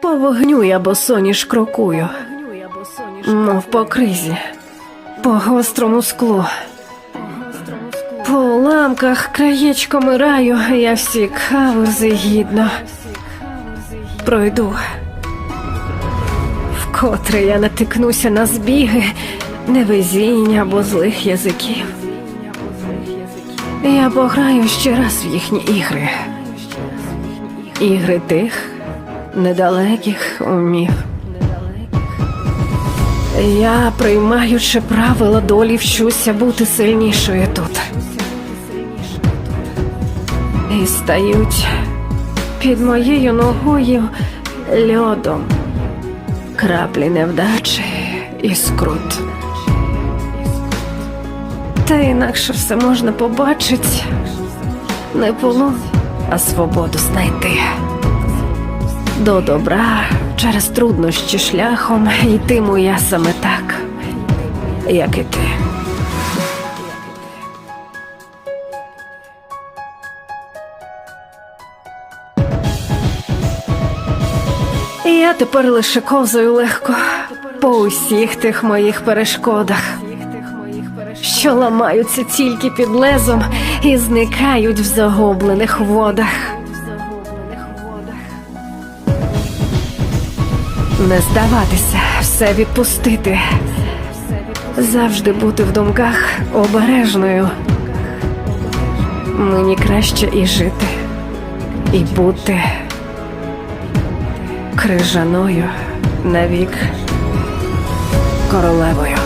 По вогню я босоніж крокую, мов по кризі, по гострому склу. По уламках краєчком раю я всі каверзи гідно пройду. Вкотре я натикнуся на збіги невезіння або злих язиків. Я пограю ще раз в їхні ігри. Ігри тих недалеких умів. Я, приймаючи правила долі, вчуся бути сильнішою тут. І стають під моєю ногою льодом краплі невдачі і скрут. Та інакше все можна побачити, не полон, а свободу знайти. До добра через труднощі шляхом йтиму я саме так, як і ти. Я тепер лише ковзаю легко по усіх тих моїх перешкодах, що ламаються тільки під лезом і зникають в загублених водах. Не здаватися, все відпустити, завжди бути в думках обережною. Мені краще і жити, і бути крижаною навік королевою.